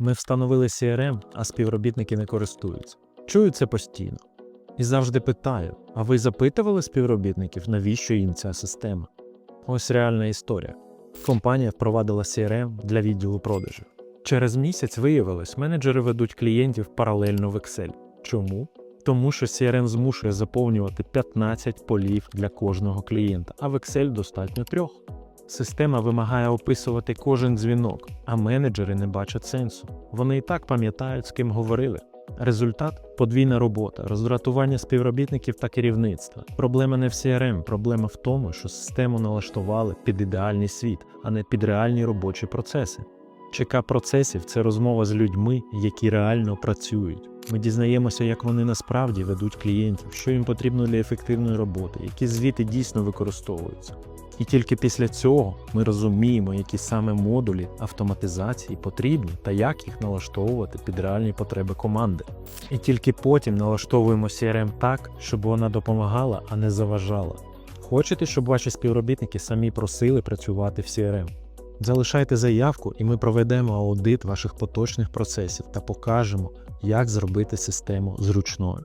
Ми встановили CRM, а співробітники не користуються. Чую це постійно. І завжди питаю: а ви запитували співробітників, навіщо їм ця система? Ось реальна історія. Компанія впровадила CRM для відділу продажів. Через місяць виявилось, менеджери ведуть клієнтів паралельно в Excel. Чому? Тому що CRM змушує заповнювати 15 полів для кожного клієнта, а в Excel достатньо трьох. Система вимагає описувати кожен дзвінок, а менеджери не бачать сенсу. Вони і так пам'ятають, з ким говорили. Результат подвійна робота, роздратування співробітників та керівництва. Проблема не в CRM, проблема в тому, що систему налаштували під ідеальний світ, а не під реальні робочі процеси. ЧК процесів це розмова з людьми, які реально працюють. Ми дізнаємося, як вони насправді ведуть клієнтів, що їм потрібно для ефективної роботи, які звіти дійсно використовуються. І тільки після цього ми розуміємо, які саме модулі автоматизації потрібні та як їх налаштовувати під реальні потреби команди. І тільки потім налаштовуємо CRM так, щоб вона допомагала, а не заважала. Хочете, щоб ваші співробітники самі просили працювати в CRM? Залишайте заявку, і ми проведемо аудит ваших поточних процесів та покажемо, як зробити систему зручною.